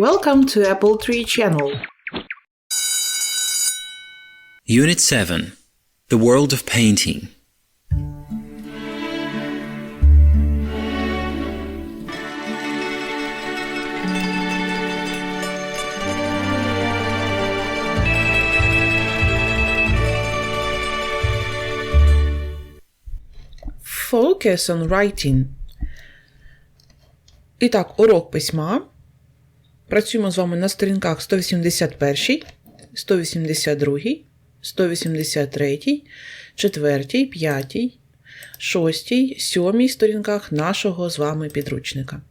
Welcome to Apple Tree Channel. Unit 7 The World of Painting. Focus on writing. І так, урок письма. Працюємо з вами на сторінках 181, 182, 183, 4, 5, 6, 7 сторінках нашого з вами підручника.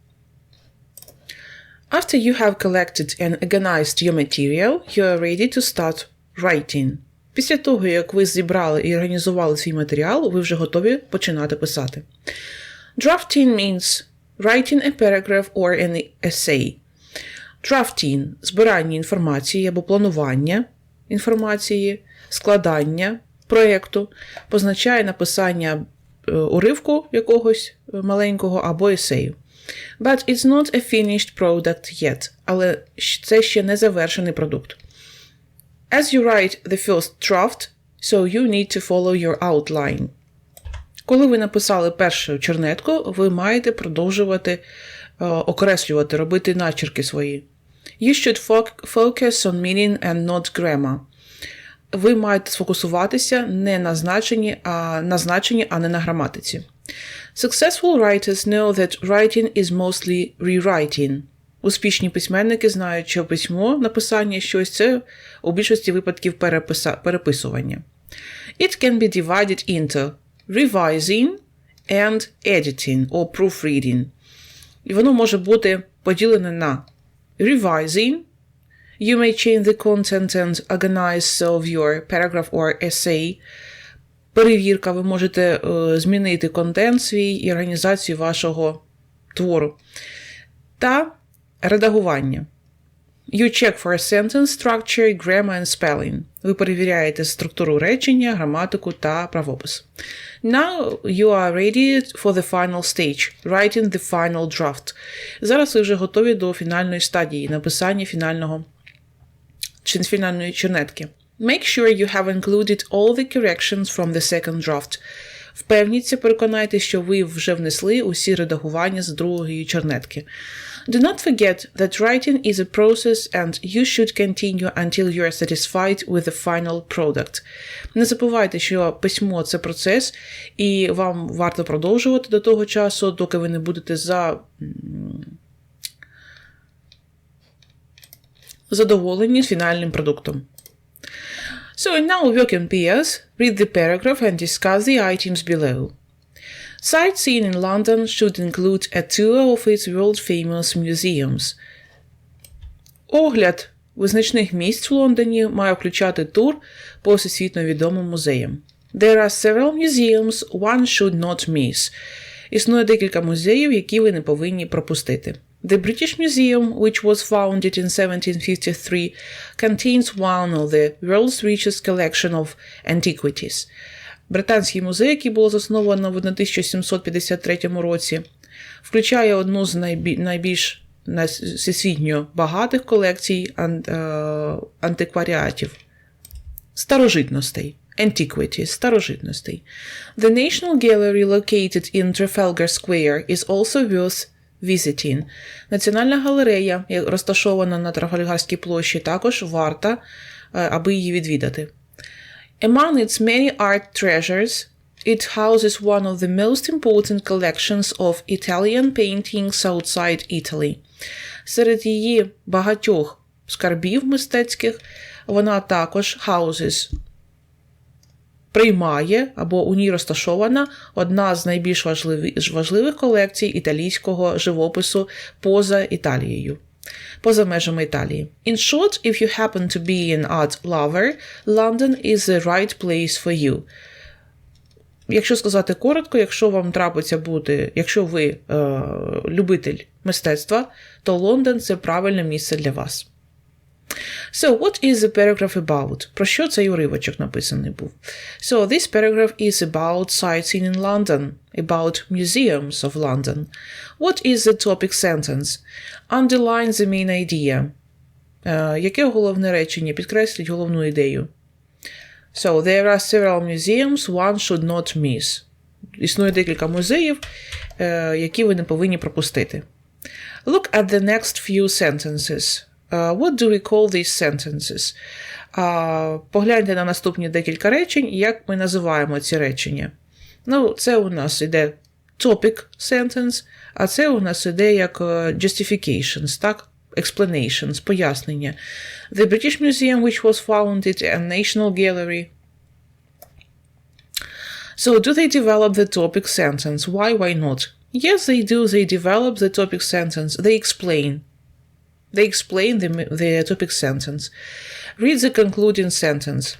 After you have collected and organized your material, you are ready to start writing. Після того, як ви зібрали і організували свій матеріал, ви вже готові починати писати. Drafting means writing a paragraph or an essay. Drafting – збирання інформації або планування інформації, складання проєкту, позначає написання е, уривку якогось е, маленького або есею. But it's not a finished product yet. Але це ще не завершений продукт. As you write the first draft, so you need to follow your outline. Коли ви написали першу чернетку, ви маєте продовжувати е, окреслювати, робити начерки свої. You should foc- focus on meaning and not grammar. Ви маєте сфокусуватися не на значенні, а на значенні, а не на граматиці. Successful writers know that writing is mostly rewriting. Успішні письменники знають, що письмо, написання щось це у більшості випадків переписа- переписування. It can be divided into revising and editing or proofreading. І воно може бути поділене на revising. You may change the content and organize of your paragraph or essay. Перевірка, ви можете е, змінити контент свій і організацію вашого твору. Та редагування. You check for a sentence structure, grammar and spelling. Ви перевіряєте структуру речення, граматику та правопис. Now you are ready for the final stage, writing the final draft. Зараз ви вже готові до фінальної стадії написання фінального фінальної чернетки. Make sure you have included all the corrections from the second draft. Впевніться, переконайте, що ви вже внесли усі редагування з другої чернетки. Do not forget that writing is a process and you should continue until you are satisfied with the final product. Не забувайте, що письмо це процес, і вам варто продовжувати до того часу, доки ви не будете за задоволені фінальним продуктом. So in now work in pairs, read the paragraph and discuss the items below. Sightseeing in London should include a tour of its world-famous museums. Огляд визначних місць в Лондоні має включати тур по всесвітньо відомим музеям. There are several museums one should not miss. Існує декілька музеїв, які ви не повинні пропустити. The British Museum, which was founded in 1753, contains one of the world's richest collection of antiquities. Британський музей, який було засновано в 1753 році, включає одну з найбільш всесвітньо багатих колекцій е, антикваріатів старожитностей. Antiquities, старожитностей. The National Gallery located in Trafalgar Square is also worth visiting. Національна галерея, як розташована на Трафальгарській площі, також варта, е, аби її відвідати. Among its many art treasures, it houses one of the most important collections of Italian paintings outside Italy. Серед її багатьох скарбів мистецьких вона також houses приймає або у ній розташована одна з найбільш важливих колекцій італійського живопису поза Італією. Поза межами Італії. In short, if you happen to be an art lover, London is the right place for you. Якщо сказати коротко, якщо вам трапиться бути, якщо ви е, любитель мистецтва, то Лондон це правильне місце для вас. So, what is the paragraph about? Про що цей уривочок написаний був? So, this paragraph is about sightseeing in London, about museums of London. What is the topic sentence? Underline the main idea. Е, яке головне речення? Підкресліть головну ідею. So, there are several museums one should not miss. Існує декілька музеїв, е, які ви не повинні пропустити. Look at the next few sentences. Uh, what do we call these sentences? Uh, погляньте на наступні декілька речень, і як ми називаємо ці речення. Ну, це у нас іде topic sentence, а це у нас іде як е, justifications, так? Explanations, пояснення. The British Museum, which was founded, and National Gallery. So, do they develop the topic sentence? Why, why not? Yes, they do. They develop the topic sentence. They explain. They explain the, the topic sentence. Read the concluding sentence.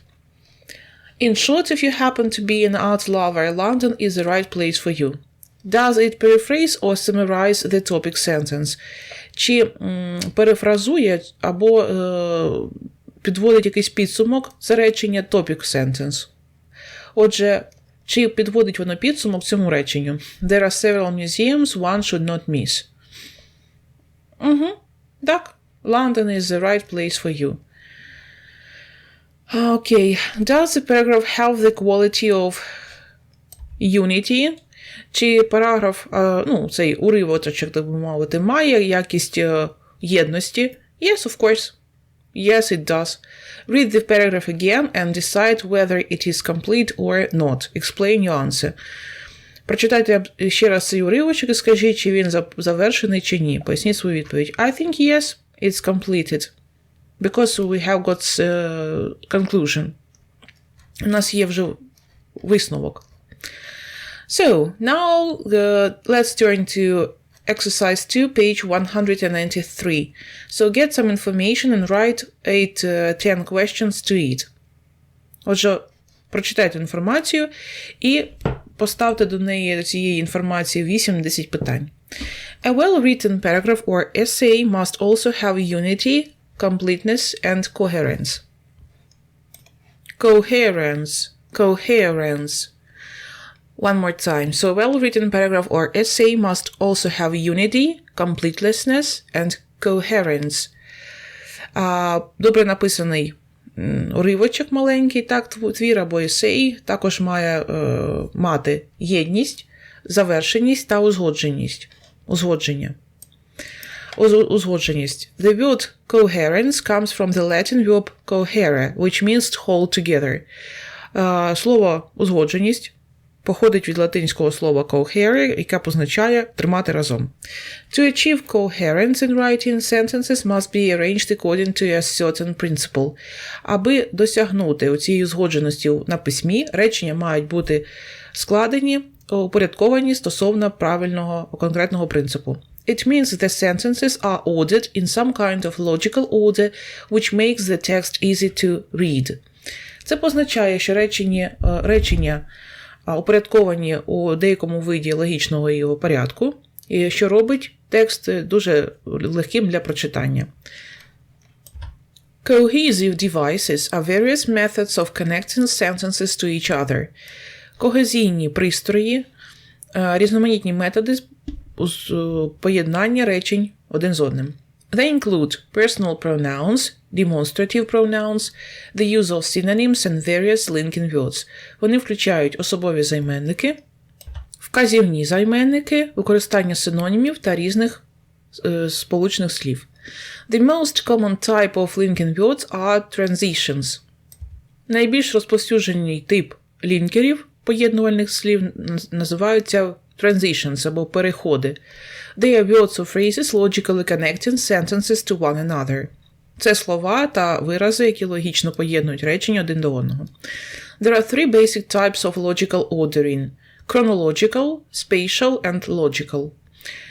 In short, if you happen to be an art lover, London is the right place for you. Does it paraphrase or summarize the topic sentence? Чи м, перефразує або е, підводить якийсь підсумок за речення topic sentence? Отже, чи підводить воно підсумок цьому реченню? There are several museums one should not miss. Угу. Так. London is the right place for you. Okay. Does the paragraph have the quality of unity? Чи параграф, е, ну, цей уривочок, так би мовити, має якість е, єдності? Yes, of course. Yes, it does. Read the paragraph again and decide whether it is complete or not. Explain your answer. Прочитайте ще раз цей уривочок і скажіть, чи він зап- завершений чи ні. Поясніть свою відповідь. I think yes, it's completed. Because we have got uh, conclusion. У нас є вже висновок. So, now uh, let's turn to exercise 2, page 193. So, get some information and write 8 uh, 10 questions to it. Отже, прочитайте інформацію і поставте до неї до цієї інформації 8-10 питань. A well-written paragraph or essay must also have unity, completeness, and coherence. Coherence. Coherence. One more time. So, a well written paragraph or essay must also have unity, completeness, and coherence. А, добре написаний м, уривочок маленький, так, тв- твір або есей, також має е, мати єдність, завершеність та узгодженість. Узгодження. Узгодженість. The word coherence comes from the Latin verb cohere, which means hold together. Е, Слово узгодженість походить від латинського слова cohere, яке позначає тримати разом. To achieve coherence in writing, sentences must be arranged according to a certain principle. Аби досягнути цієї узгодженості на письмі, речення мають бути складені, упорядковані стосовно правильного конкретного принципу. It means the sentences are ordered in some kind of logical order, which makes the text easy to read. Це позначає, що речення, е, речення упорядковані у деякому виді логічного його порядку, що робить текст дуже легким для прочитання. Cohesive devices are various methods of connecting sentences to each other. Когезійні пристрої різноманітні методи поєднання речень один з одним. They include personal pronouns, demonstrative pronouns, the use of synonyms and various linking words. Вони включають особові займенники, вказівні займенники, використання синонімів та різних е, сполучних слів. The most common type of linking words are transitions. Найбільш розповсюджений тип лінкерів поєднувальних слів називаються transitions або переходи. They are words or phrases logically connecting sentences to one another. Це слова та вирази, які логічно поєднують речення один до одного. There are three basic types of logical ordering: chronological, spatial and logical.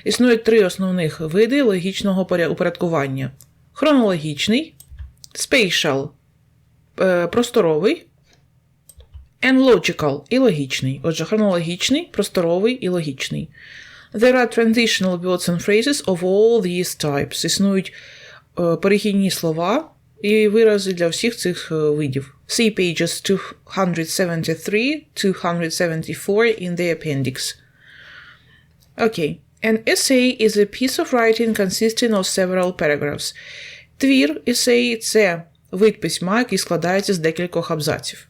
Існують три основних види логічного упорядкування: хронологічний, spatial е, просторовий, and logical і логічний. Отже, хронологічний, просторовий і логічний. There are transitional words and phrases of all these types. Існують е, перехідні слова і вирази для всіх цих е, видів. See pages 273 274 in the appendix. Okay. An essay is a piece of writing consisting of several paragraphs. Твір essay – це вид письма, який складається з декількох абзаців.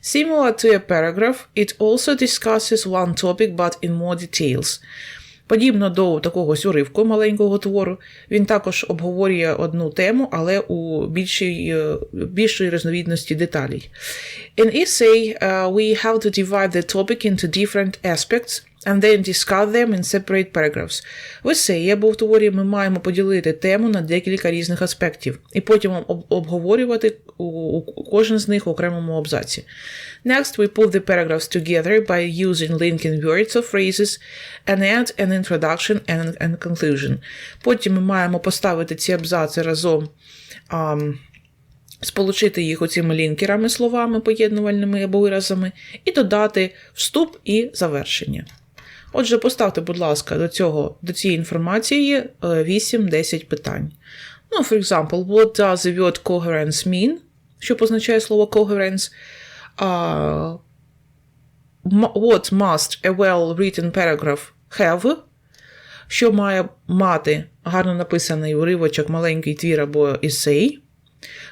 Similar to a paragraph, it also discusses one topic but in more details. Подібно до такогось уривку маленького твору, він також обговорює одну тему, але у більшій, більшій різновідності деталей. In essay, uh, we have to divide the topic into different aspects and then discuss them in separate paragraphs. В есеї або в творі ми маємо поділити тему на декілька різних аспектів і потім об- обговорювати кожен з них в окремому абзаці. Next, we put the paragraphs together by using linking words or phrases and add an introduction and, and conclusion. Потім ми маємо поставити ці абзаци разом, ам, сполучити їх оцими лінкерами, словами, поєднувальними або виразами, і додати вступ і завершення. Отже, поставте, будь ласка, до, цього, до цієї інформації е, 8-10 питань. Ну, for example, what does the word coherence mean? Що позначає слово coherence? Uh, what must a well-written paragraph have? Що має мати гарно написаний уривочок, маленький твір або есей?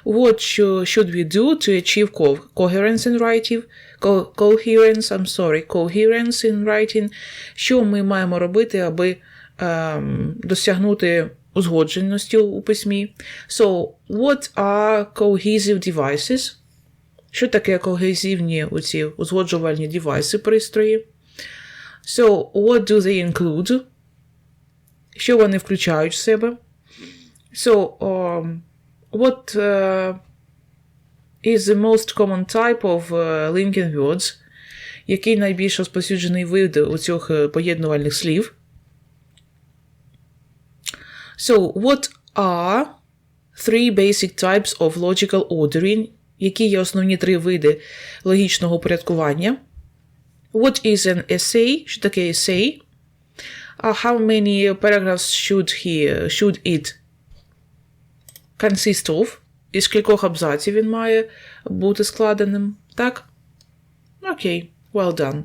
What should we do to achieve coherence in writing? Co- coherence, I'm sorry, coherence in writing. Що ми маємо робити, аби ем, досягнути узгодженості у письмі? So, what are cohesive devices? Що таке когезивні оці узгоджувальні девайси, пристрої? So, what do they include? Що вони включають в себе? So, um, what uh, is the most common type of uh, linking words? Який найбільш розповсюджений вид у цих е, поєднувальних слів? So, what are three basic types of logical ordering? Які є основні три види логічного упорядкування? What is an essay? Що таке essay? Uh, how many paragraphs should he should it consist of? Із кількох абзаців він має бути складеним, так? Окей, well done.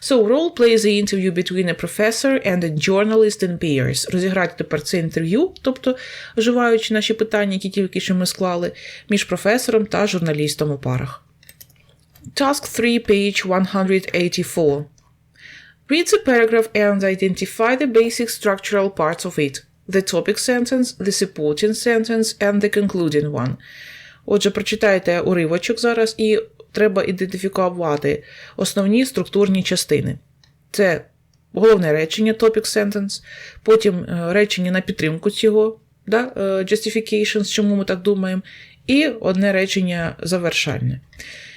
So, role plays the interview between a professor and a journalist in pairs. Розіграти тепер це інтерв'ю, тобто вживаючи наші питання, які тільки що ми склали, між професором та журналістом у парах. Task 3, page 184. Read the paragraph and identify the basic structural parts of it. The topic sentence, the supporting sentence, and the concluding one. Отже, прочитайте уривочок зараз і треба ідентифікувати основні структурні частини. Це головне речення, topic sentence, потім е, речення на підтримку цього, да, е, justifications, чому ми так думаємо, і одне речення завершальне.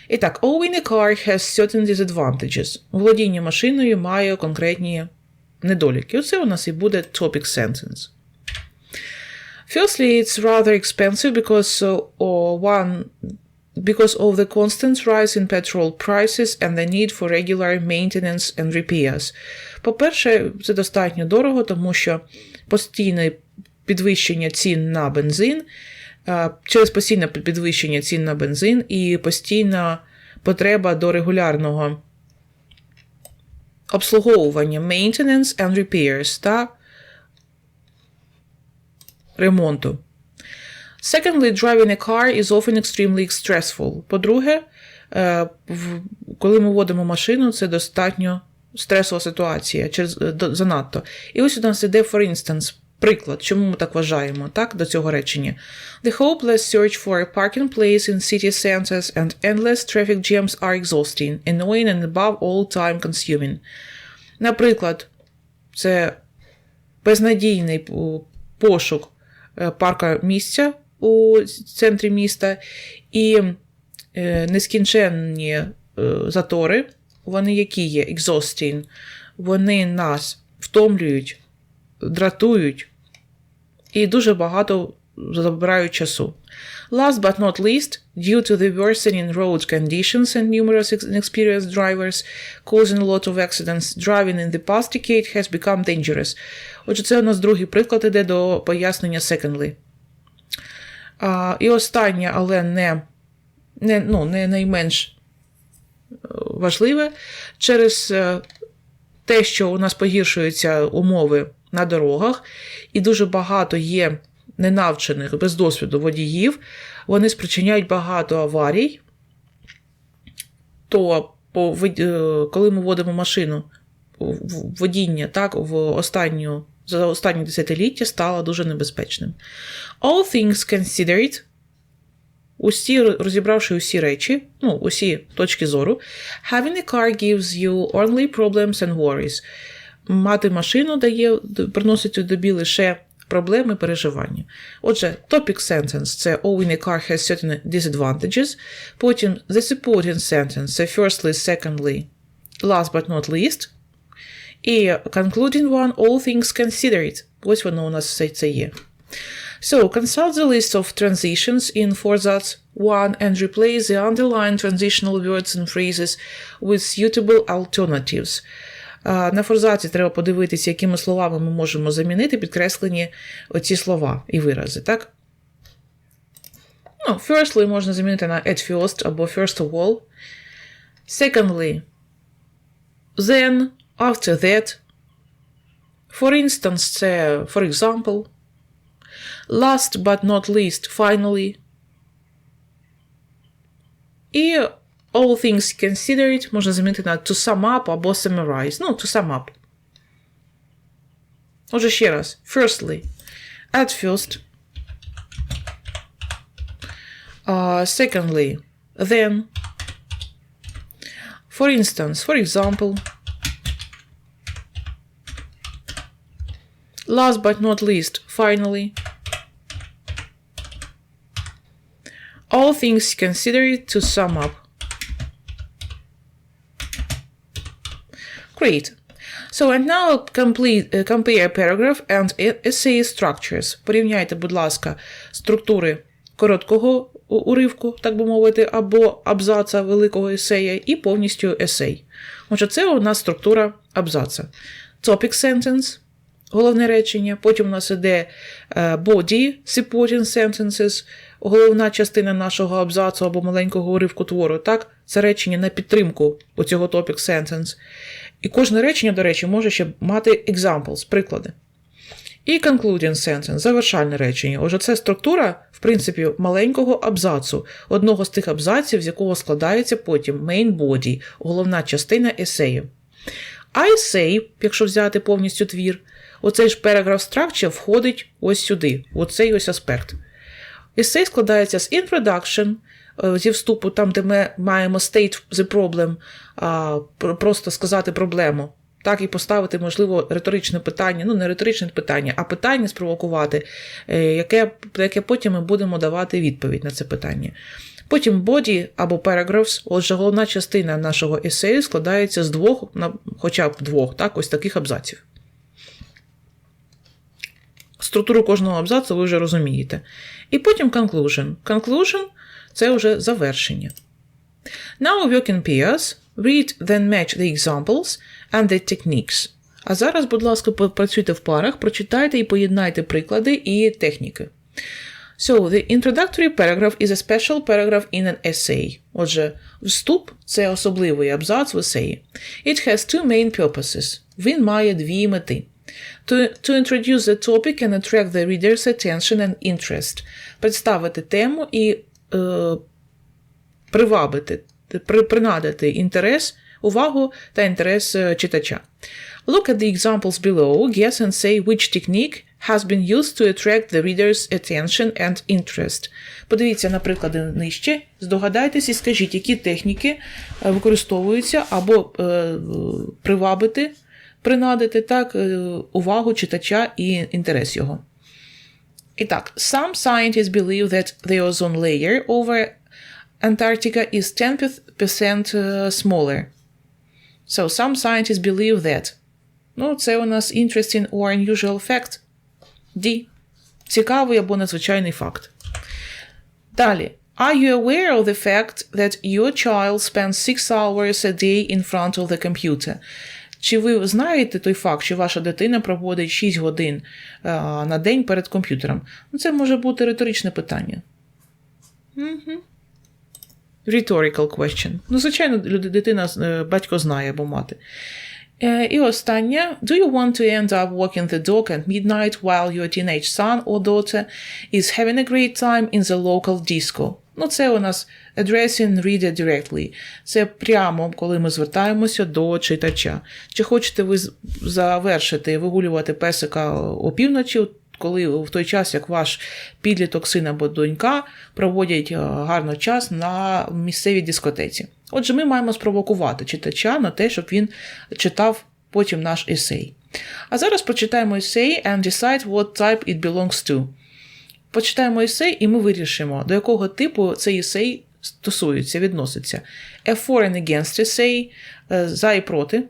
І так, owning a car has certain disadvantages. Володіння машиною має конкретні недоліки. Оце у нас і буде topic sentence. Firstly, it's rather expensive because uh, or one because of the constant rise in petrol prices and the need for regular maintenance and repairs. По-перше, це достатньо дорого, тому що постійне підвищення цін на бензин, е, через постійне підвищення цін на бензин і постійна потреба до регулярного обслуговування maintenance and repairs та ремонту. Secondly, driving a car is often extremely stressful. По-друге, е, коли ми водимо машину, це достатньо стресова ситуація через е, занадто. І ось у нас іде, for instance, приклад, чому ми так вважаємо, так, до цього речення. The hopeless search for a parking place in city centers and endless traffic jams are exhausting, annoying and above all time consuming. Наприклад, це безнадійний пошук е, парка місця у центрі міста і е, нескінченні е, затори, вони які є? Exhausting, вони нас втомлюють, дратують. І дуже багато забирають часу. Last but not least, due to the worsening road conditions and numerous inexperienced drivers causing a lot of accidents, driving in the past decade has become dangerous. Отже, це у нас другий приклад іде до пояснення secondly. А, і останнє, але не, не, ну, не найменш е, важливе, через е, те, що у нас погіршуються умови на дорогах, і дуже багато є ненавчених без досвіду водіїв, вони спричиняють багато аварій. То е, коли ми водимо машину, водіння так, в останню, за останні десятиліття стало дуже небезпечним. All things considered, усі, розібравши усі речі, ну, усі точки зору, having a car gives you only problems and worries. Мати машину дає, приносить тобі лише проблеми і переживання. Отже, topic sentence – це owning a car has certain disadvantages. Потім the supporting sentence – це firstly, secondly, last but not least. І concluding one, all things considered. Ось воно у нас все це є. So, consult the list of transitions in Forsatz 1 and replace the underlined transitional words and phrases with suitable alternatives. На форзаці треба подивитися, якими словами ми можемо замінити підкреслені оці слова і вирази, так? Ну, firstly можна замінити на at first або first of all. Secondly, then, after that. For instance, це for example. Last but not least, finally. І all things considered можна замінити на to sum up або summarize. Ну, to sum up. Отже, ще раз. Firstly, at first. Uh, secondly, then. For instance, for example. Last but not least, finally. All things considered to sum up. Great. So, and now complete, uh, compare paragraph and e- essay structures. Порівняйте, будь ласка, структури короткого уривку, так би мовити, або абзаца великого есея, і повністю есей. Отже, це у нас структура абзаца. Topic sentence, головне речення. Потім у нас іде е, body, supporting sentences, головна частина нашого абзацу або маленького уривку твору. Так? Це речення на підтримку оцього topic sentence. І кожне речення, до речі, може ще мати examples, приклади. І concluding sentence, завершальне речення. Отже, це структура, в принципі, маленького абзацу, одного з тих абзаців, з якого складається потім main body, головна частина есею. А есей, якщо взяти повністю твір, оцей ж paragraph structure входить ось сюди, в оцей ось аспект. Есей складається з introduction, зі вступу, там, де ми маємо state the problem, просто сказати проблему. Так, і поставити, можливо, риторичне питання, ну, не риторичне питання, а питання спровокувати, е, яке, яке потім ми будемо давати відповідь на це питання. Потім body або paragraphs, отже, головна частина нашого есею складається з двох, хоча б двох, так, ось таких абзаців. Структуру кожного абзацу ви вже розумієте. І потім conclusion. Conclusion – це вже завершення. Now work in pairs. Read, then match the examples and the techniques. А зараз, будь ласка, попрацюйте в парах, прочитайте і поєднайте приклади і техніки. So, the introductory paragraph is a special paragraph in an essay. Отже, вступ – це особливий абзац в есеї. It has two main purposes. Він має дві мети. To, to introduce the topic and attract the reader's attention and interest. Представити тему і е, привабити, при, принадити інтерес, увагу та інтерес е, читача. Look at the examples below, guess and say which technique has been used to attract the reader's attention and interest. Подивіться на приклади нижче, здогадайтесь і скажіть, які техніки е, використовуються або е, привабити, принадити так, е, увагу читача і інтерес його. І так, some scientists believe that the ozone layer over Antarctica is 10% smaller. So some scientists believe that. Ну, це у нас interesting or unusual fact. D. Цікавий або надзвичайний факт. Далі. Are you aware of the fact that your child spends six hours a day in front of the computer? Чи ви знаєте той факт, що ваша дитина проводить 6 годин е, на день перед комп'ютером? Ну, це може бути риторичне питання. Угу. Rhetorical question. Ну, звичайно, дитина, е, батько знає або мати. Е, І останнє. Do you want to end up walking the dog at midnight while your teenage son or daughter is having a great time in the local disco? Ну, це у нас addressing reader directly. Це прямо, коли ми звертаємося до читача. Чи хочете ви завершити вигулювати песика опівночі, коли в той час, як ваш підліток, син або донька проводять е, гарно час на місцевій дискотеці. Отже, ми маємо спровокувати читача на те, щоб він читав потім наш есей. А зараз прочитаємо есей and decide what type it belongs to. Почитаємо есей, і ми вирішимо, до якого типу цей есей стосується, відноситься. A for and against essay, е, за і проти,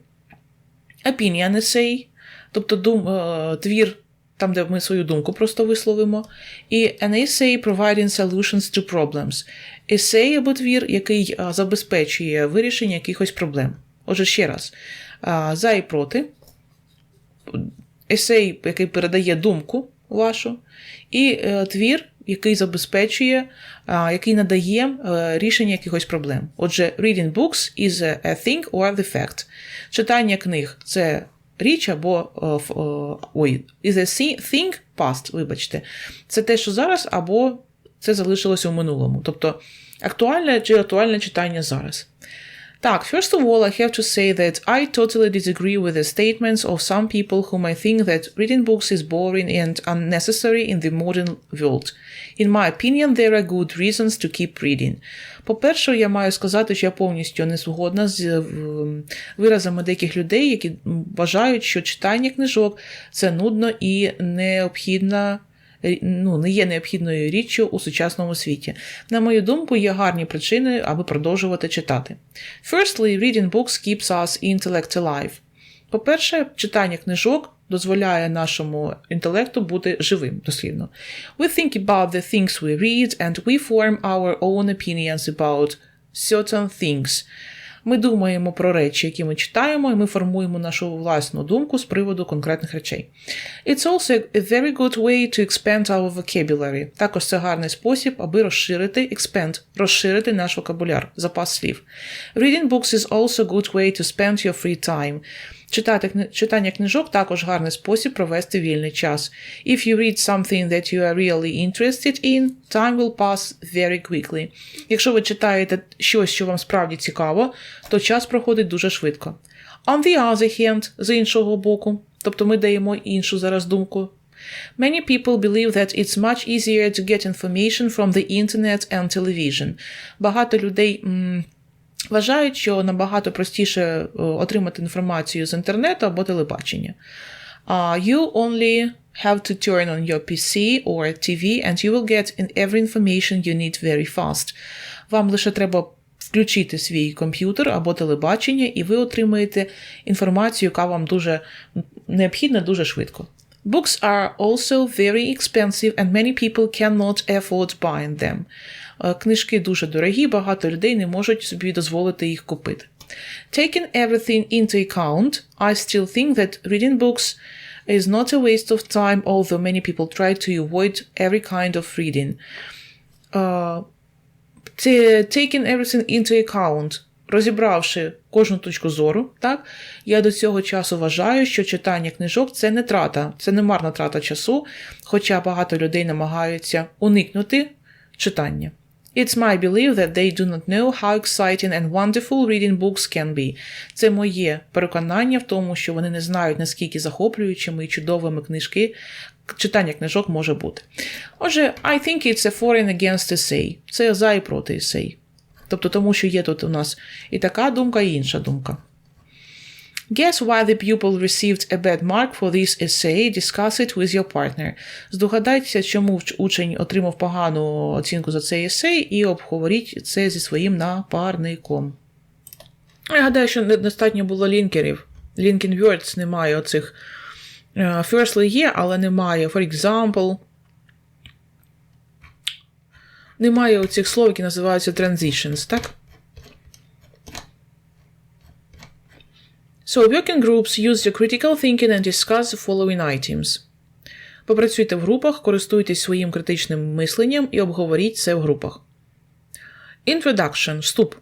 opinion essay, тобто дум, е, твір, там, де ми свою думку просто висловимо, і an essay providing solutions to problems. Есей або твір, який е, забезпечує вирішення якихось проблем. Отже, ще раз, за і проти, есей, який передає думку вашу, і е, твір, який забезпечує, який надає е, рішення якихось проблем. Отже, reading books is a thing or the fact. Читання книг це річ або е, ой, is a thing past, вибачте. Це те, що зараз, або це залишилося у минулому. Тобто актуальне чи актуальне читання зараз. Так, first of all, I have to say that I totally disagree with the statements of some people who may think that reading books is boring and unnecessary in the modern world. In my opinion, there are good reasons to keep reading. По-перше, я маю сказати, що я повністю не згодна з е, виразами деяких людей, які вважають, що читання книжок це нудно і необхідна е, ну, не є необхідною річчю у сучасному світі. На мою думку, є гарні причини, аби продовжувати читати. Firstly, reading books keeps us intellect alive. По-перше, читання книжок дозволяє нашому інтелекту бути живим, дослівно. We think about the things we read and we form our own opinions about certain things. Ми думаємо про речі, які ми читаємо, і ми формуємо нашу власну думку з приводу конкретних речей. It's also a very good way to expand our vocabulary. Також це гарний спосіб, аби розширити expand, розширити наш вокабуляр, запас слів. Reading books is also a good way to spend your free time. Читати, читання книжок також гарний спосіб провести вільний час. If you read something that you are really interested in, time will pass very quickly. Якщо ви читаєте щось, що вам справді цікаво, то час проходить дуже швидко. On the other hand, з іншого боку, тобто ми даємо іншу зараз думку. Many people believe that it's much easier to get information from the internet and television. Багато людей м, вважають, що набагато простіше е, отримати інформацію з інтернету або телебачення. Uh, you only have to turn on your PC or TV and you will get every information you need very fast. Вам лише треба включити свій комп'ютер або телебачення, і ви отримаєте інформацію, яка вам дуже необхідна дуже швидко. Books are also very expensive and many people cannot afford buying them. Е, Книжки дуже дорогі, багато людей не можуть собі дозволити їх купити. Taking everything into account, I still think that reading books is not a waste of time, although many people try to avoid every kind of reading. Uh, taking everything into account, розібравши кожну точку зору, так, я до цього часу вважаю, що читання книжок це не трата, це не марна трата часу, хоча багато людей намагаються уникнути читання. It's my belief that they do not know how exciting and wonderful reading books can be. Це моє переконання в тому, що вони не знають, наскільки захоплюючими і чудовими книжки, читання книжок може бути. Отже, I think it's a foreign against essay. Це за і проти есей. Тобто, тому що є тут у нас і така думка, і інша думка. Guess why the pupil received a bad mark for this essay. Discuss it with your partner. Здогадайтеся, чому учень отримав погану оцінку за цей есей, і обговоріть це зі своїм напарником. Я гадаю, що недостатньо було лінкерів. Linking words немає оцих. Е, Firstly є, але немає. For example. Немає оцих слов, які називаються transitions, так? So, working groups use your critical thinking and discuss the following items. Попрацюйте в групах, користуйтесь своїм критичним мисленням і обговоріть це в групах. Introduction. Вступ.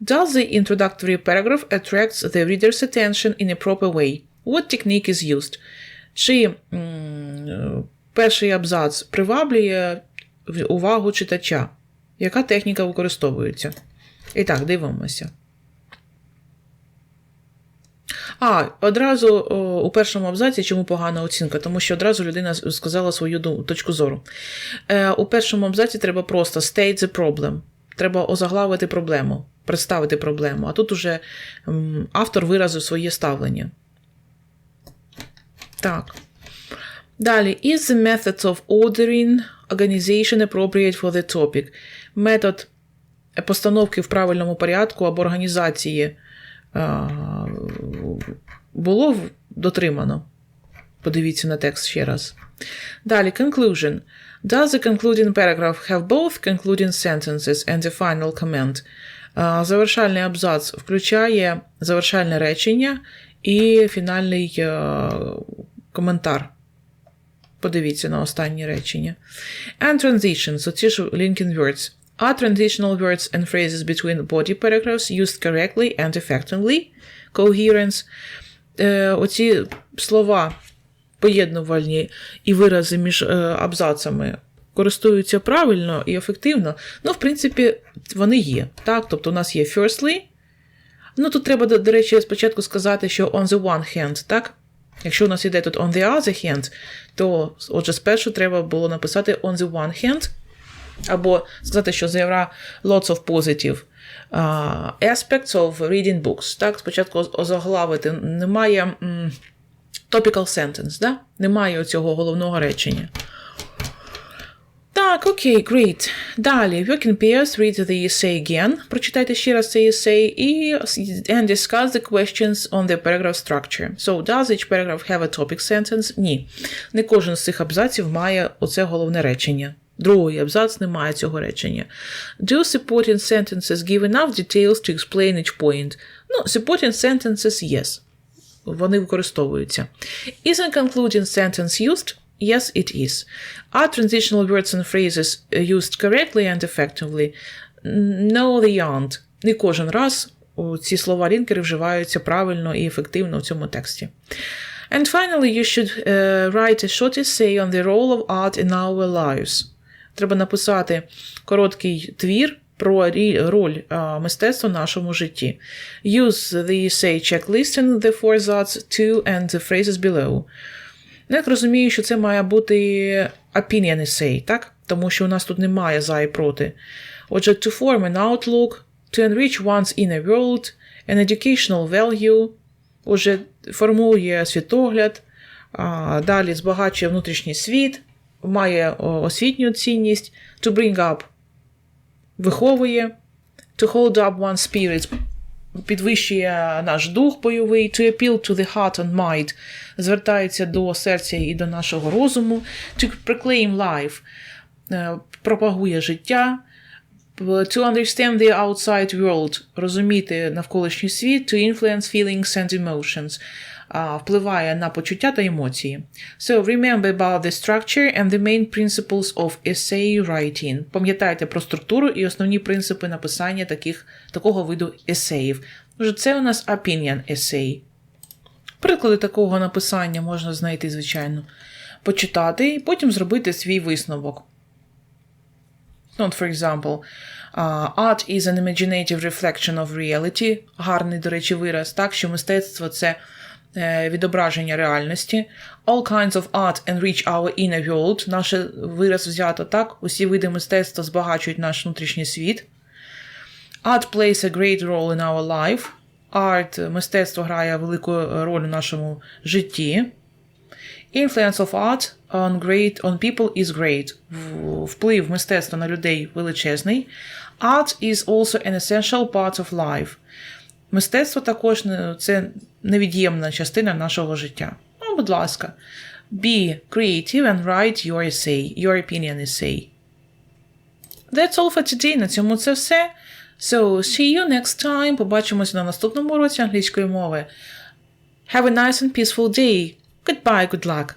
Does the introductory paragraph attracts the reader's attention in a proper way? What technique is used? Чи м, перший абзац приваблює увагу читача? Яка техніка використовується? І так, дивимося. А, одразу о, у першому абзаці чому погана оцінка? Тому що одразу людина сказала свою точку зору. Е, у першому абзаці треба просто state the problem. Треба озаглавити проблему, представити проблему. А тут уже м, автор виразив своє ставлення. Так. Далі. Is the method of ordering organization appropriate for the topic? Метод постановки в правильному порядку або організації а, було дотримано. Подивіться на текст ще раз. Далі, conclusion. Does the concluding paragraph have both concluding sentences and the final comment? Завершальний абзац включає завершальне речення і фінальний е, коментар. Подивіться на останнє речення. And transitions, оці ж linking words. Are transitional words and phrases between body paragraphs used correctly and effectively? Coherence. Е, оці слова поєднувальні і вирази між е, абзацами користуються правильно і ефективно. Ну, в принципі, вони є. Так? Тобто у нас є firstly. Ну, тут треба, до, до речі, спочатку сказати, що on the one hand, так? Якщо у нас іде тут on the other hand, то, отже, спершу треба було написати on the one hand, або сказати, що there are lots of positive aspects of reading books. Так, спочатку озаглавити. Немає topical sentence, да? немає цього головного речення. Так, окей, great. Далі, working pairs, read the essay again. Прочитайте ще раз цей essay і and discuss the questions on the paragraph structure. So, does each paragraph have a topic sentence? Ні. Не кожен з цих абзаців має оце головне речення. Другий абзац не має цього речення. Do supporting sentences give enough details to explain each point? Ну, supporting sentences, yes. Вони використовуються. Isn't concluding sentence used? Yes, it is. Are transitional words and phrases uh, used correctly and effectively? No, they aren't. Не кожен раз о, ці слова лінкери вживаються правильно і ефективно в цьому тексті. And finally, you should uh, write a short essay on the role of art in our lives. Треба написати короткий твір про роль мистецтва в нашому житті. Use the essay checklist and the four thoughts to and the phrases below. Ну, як розумію, що це має бути opinion essay, так? Тому що у нас тут немає за і проти. Отже, to form an outlook, to enrich one's inner world, an educational value, отже, формує світогляд, далі збагачує внутрішній світ, має освітню цінність, to bring up виховує, to hold up one's spirit, підвищує наш дух бойовий, to appeal to the heart and mind, звертається до серця і до нашого розуму, to proclaim life, е, пропагує життя, to understand the outside world, розуміти навколишній світ, to influence feelings and emotions, впливає на почуття та емоції. So remember about the structure and the main principles of essay writing. Пам'ятайте про структуру і основні принципи написання таких, такого виду есеїв. Це у нас opinion essay. Приклади такого написання можна знайти, звичайно, почитати і потім зробити свій висновок. Not, for example, uh, art is an imaginative reflection of reality. Гарний, до речі, вираз, так, що мистецтво це відображення реальності. All kinds of art enrich our inner world. Наш вираз взято так. Усі види мистецтва збагачують наш внутрішній світ. Art plays a great role in our life. Арт, мистецтво грає велику роль у нашому житті. Influence of art on great on people is great. Вплив мистецтва на людей величезний. Art is also an essential part of life. Мистецтво також це невід'ємна частина нашого життя. Ну, будь ласка, be creative and write your essay, your opinion essay. That's all for today. На цьому це все. So, see you next time. Побачимося на наступному уроці англійської мови. Have a nice and peaceful day. Goodbye, good luck.